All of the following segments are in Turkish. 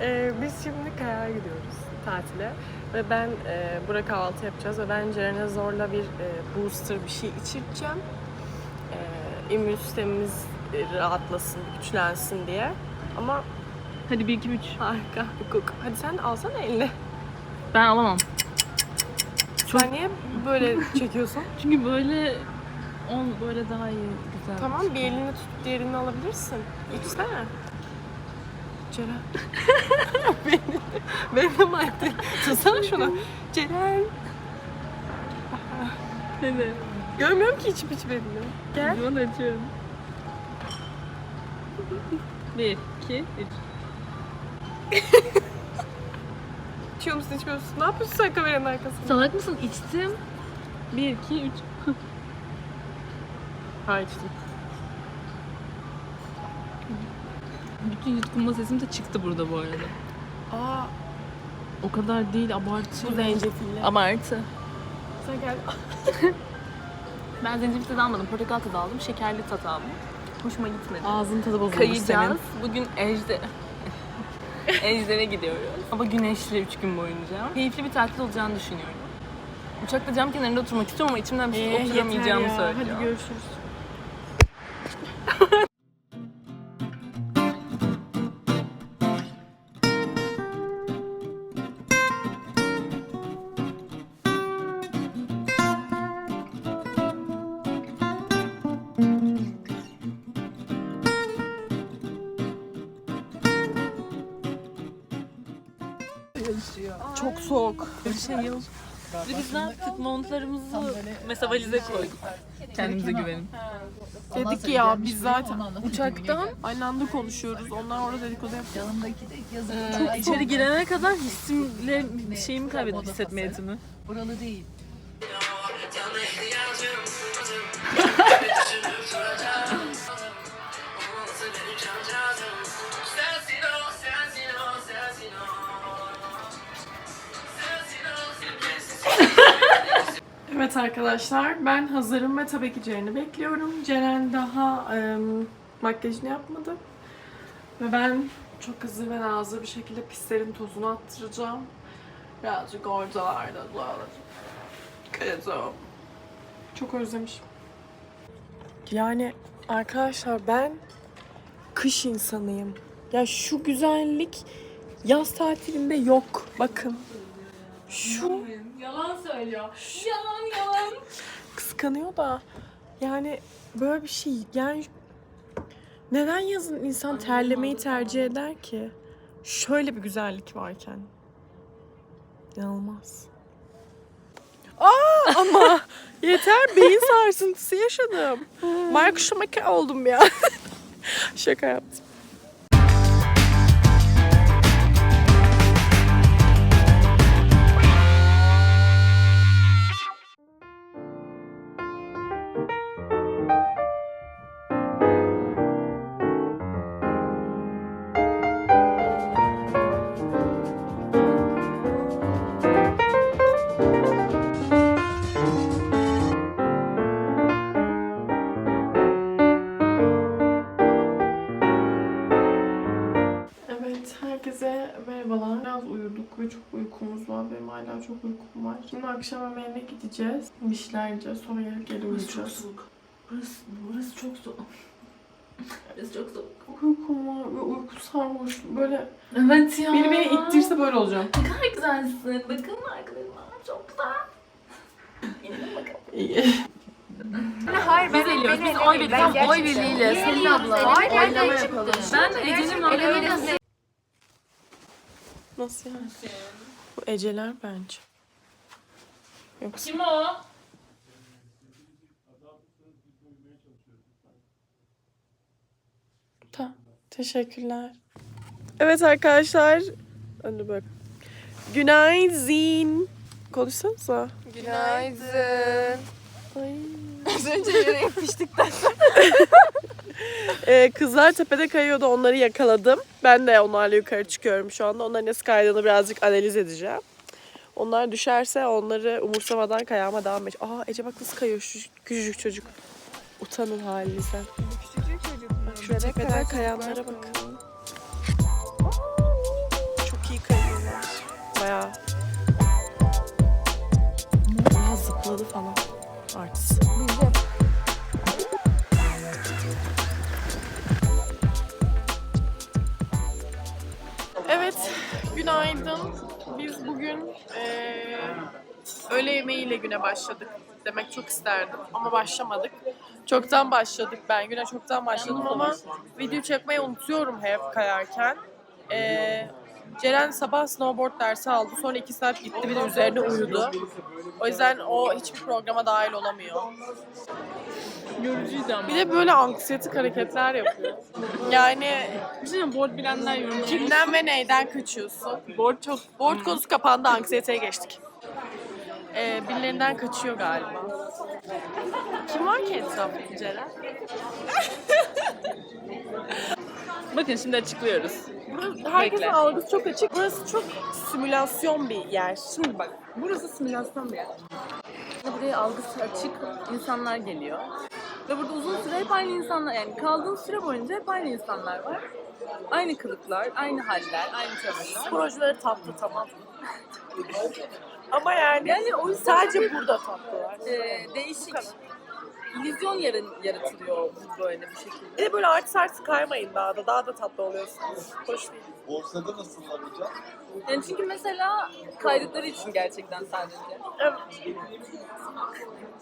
Ee, biz şimdi Kaya'ya gidiyoruz tatile. Ve ben, e, burada kahvaltı yapacağız ve ben Ceren'e zorla bir e, booster bir şey içireceğim. E, immün sistemimiz rahatlasın, güçlensin diye. Ama Hadi 1 2 3. harika bir koku. Hadi sen alsana eline. Ben alamam. Sen niye böyle çekiyorsun? Çünkü böyle on böyle daha iyi güzel. tamam bir elini tutup diğerini alabilirsin. İçsene. Ceren. beni, beni de Mike Tutsana şunu. Ceren. Hadi. Görmüyorum ki içip içmediğini. Gel. Ben de açıyorum. 1 2 3. İçiyor musun içmiyor musun? Ne yapıyorsun sen kameranın arkasında? Salak mısın? İçtim. 1 2 3. Ha içtim. Bütün yutkunma sesim de çıktı burada bu arada. Aa O kadar değil abartı. bu zencefilli. Abartı. Sen gel. Ben zencefil tadı almadım. Portakal tadı aldım. Şekerli tadı aldım. Hoşuma gitmedi. Ağzın tadı bozulmuş Kayacağız. Bugün Ejde. Ejder'e gidiyoruz. Ama güneşli 3 gün boyunca. Keyifli bir tatil olacağını düşünüyorum. Uçakta cam kenarında oturmak istiyorum ama içimden bir şey Ee, oturamayacağımı söylüyor. Hadi görüşürüz. Çok soğuk. Bir şey yok. Bir de biz ne yaptık? Montlarımızı mesela valize koyduk. Kendimize güvenin. Dedik ki ya biz zaten uçaktan aynı anda konuşuyoruz. Onlar orada dedikodu yapıyor. Çok içeri girene kadar hissimle şeyimi kaybettim hissetme yetimi. Buralı değil. Evet arkadaşlar ben hazırım ve tabii ki Ceren'i bekliyorum. Ceren daha em, makyajını yapmadı. Ve ben çok hızlı ve nazlı bir şekilde pislerin tozunu attıracağım. Birazcık ortalarda böyle kızım. Çok özlemişim. Yani arkadaşlar ben kış insanıyım. Ya şu güzellik yaz tatilinde yok. Bakın. Şu söylüyor. Yalan yalan. kıskanıyor da yani böyle bir şey yani neden yazın insan terlemeyi tercih eder ki? Şöyle bir güzellik varken. İnanılmaz. Aa ama yeter beyin sarsıntısı yaşadım. Mark Schumacher oldum ya. Şaka yaptım. Evet, herkese merhabalar. Biraz uyuduk ve çok uykumuz var. Benim hala çok uykum var. Şimdi akşam yemeğine gideceğiz. Bir şeyler yiyeceğiz. Sonra gelip geri uyuyacağız. soğuk. Burası, burası çok soğuk. Burası çok soğuk. Uykum var ve uyku sarhoş. Böyle Evet ya. biri beni ittirse böyle olacağım. Ne kadar güzelsin. Bakın arkadaşlar çok güzel. İnelim bakalım. İyi. Hayır ben eliyoruz. Biz oy Ben oy birliğiyle Selin abla de yapalım. çıktım. Ben Ece'nin oylamasını Nasıl yani? Bu Eceler bence. Yoksa Kim o? Tamam. Teşekkürler. Evet arkadaşlar. Önde bak. Günaydın. Konuşsanıza. Günaydın. Ay. Az önce yere yapıştıktan Ee, kızlar tepede kayıyordu. Onları yakaladım. Ben de onlarla yukarı çıkıyorum şu anda. Onların nasıl kaydığını birazcık analiz edeceğim. Onlar düşerse onları umursamadan kayağıma devam edeceğim. Aa Ece bak nasıl kayıyor şu küçücük çocuk. Utanın halinize. Bak şu tepeden kayanlara bakın. Çok iyi kayıyorlar. Bayağı. Bayağı zıpladı falan. Artist. Evet, günaydın. Biz bugün eee öğle yemeğiyle güne başladık. Demek çok isterdim ama başlamadık. Çoktan başladık ben. Güne çoktan başladım ama video çekmeyi unutuyorum hep kayarken. Eee Ceren sabah snowboard dersi aldı. Sonra iki saat gitti bir de üzerine uyudu. O yüzden o hiçbir programa dahil olamıyor. Yorucuydu ama. Bir de böyle anksiyetik hareketler yapıyor. Yani Bir şey diyeyim, board bilenler yorumluyor. kimden ve neyden kaçıyorsun? Board çok... Board konusu kapandı, anksiyeteye geçtik. Ee, birilerinden kaçıyor galiba. Kim var ki etrafta Ceren? Bakın şimdi açıklıyoruz. Burası, herkesin Bekle. algısı çok açık. Burası çok simülasyon bir yer. Şimdi bak, burası simülasyon bir yer. Buraya algısı açık insanlar geliyor. Ve burada uzun süre hep aynı insanlar, yani kaldığın süre boyunca hep aynı insanlar var. Aynı kılıklar, aynı haller, aynı tavırlar. Projeleri tatlı tamam. Ama yani, Yani o yüzden sadece burada tatlılar. e, değişik illüzyon yarın, yaratılıyor böyle bir şekilde. Bir de böyle artist artist kaymayın daha da. Daha da tatlı oluyorsunuz. Hoş değil. Borsada nasıllar hocam? Yani çünkü mesela kaydıkları için gerçekten sadece. Evet.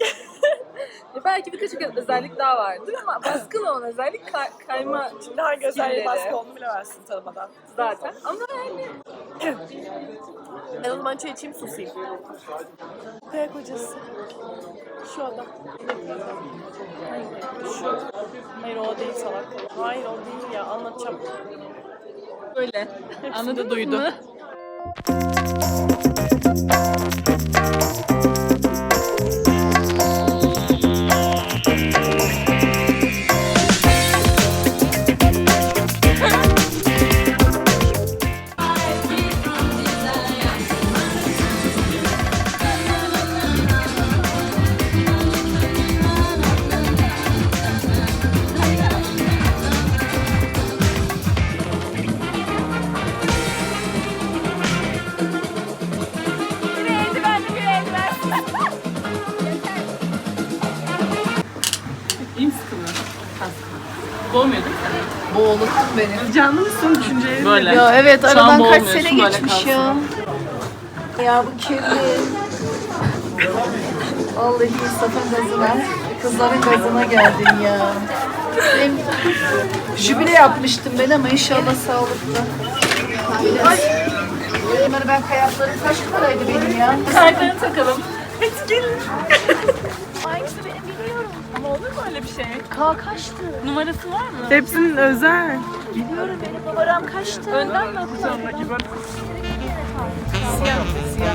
Belki birkaç özellik daha vardır ama baskın olan özellik kay- kayma Şimdi hangi Skillleri. baskı olduğunu bilemezsin tanımadan. zaten. Ama yani o zaman çay içeyim susayım. Kaya kocası. Şu adam. Şu. Hayır o değil salak. Hayır o değil ya anlatacağım. böyle. Anladın duydu. Benim. Canlı mısın düşünceli? Böyle. Ya evet Şu aradan kaç sene geçmiş ya. kalsın. Ya bu kirli. Vallahi Mustafa'nın gazına, kızların gazına geldin ya. Benim jübile yapmıştım ben ama inşallah sağlıklı. Ay. Bunları ben kayaklarım kaç paraydı benim ya? Kartlarını takalım. Hangisi benim biliyorum. Ama olur mu öyle bir şey? K kaçtı? Numarası var mı? Hepsinin özel. Biliyorum benim numaram kaçtı? Önden mi atacağım? Siyah, siyah.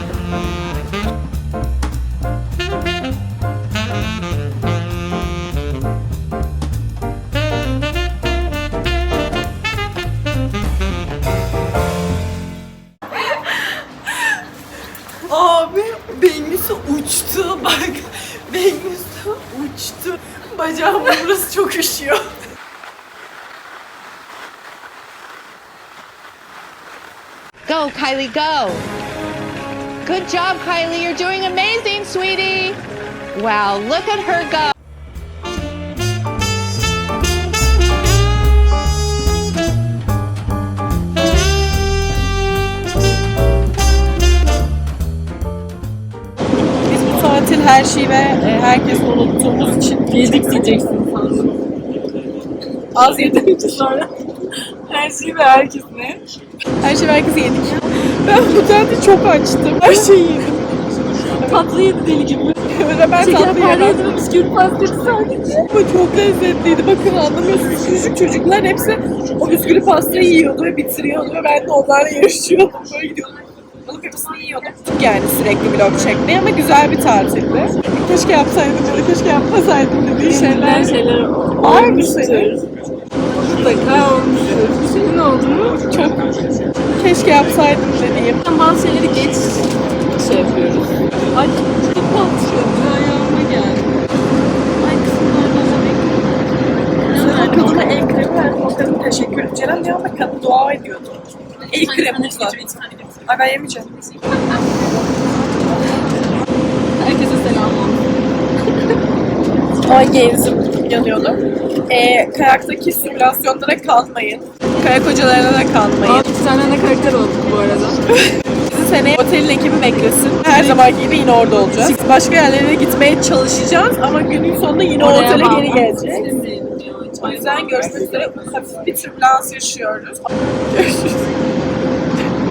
Kylie, go. Good job, Kylie. You're doing amazing, sweetie. Wow, look at her go. Biz bu tatil her şeyi ve herkesi unuttuğumuz için Yedik diyeceksin sandım. az yedim sonra. Her şeyi ve herkes ne? Her şey herkese yedik. Ben tatil çok açtım. Her şeyi yedim. Tatlı yedi deli gibi. Öyle ben tatlı Şekerpare yedim. yedi ve bisküvi pastası sadece. Ama çok lezzetliydi. Bakın anlamıyorsunuz. Küçücük çocuklar hepsi o bisküvi pastayı yiyordu ve bitiriyordu ve ben de onlarla yarışıyordum. Böyle gidiyordum. Alıp hepsini yiyordum. Yani sürekli vlog çekmeyi ama güzel bir tatildi. Keşke yapsaydım ya da keşke yapmasaydım dediği şeyler. şeyler Var mı senin? Mutlaka olmuştur. Ne oldu mu? Çok keşke yapsaydım dediğim. Bazı şeyleri geç şey yapıyoruz. Ay çok patladı. Ayağıma geldi. Ay kısımlardan da bekliyorum. teşekkür ederim. Ceren bir anda kadın dua ediyordu. İlk kremimiz var. Ay ben yemeyeceğim. Herkese selam Ay genzim yanıyordu. Ee, kayaktaki simülasyonlara kalmayın. Kayak hocalarına da kalmayın. İki tane ana karakter olduk bu arada. Bizi seneye otelin ekibi beklesin. Her zaman gibi yine orada olacağız. Başka yerlere gitmeye çalışacağız ama günün sonunda yine Oraya otele bağlı. geri geleceğiz. O yüzden görüşmek üzere. Hafif bir türbülans yaşıyoruz. Görüşürüz.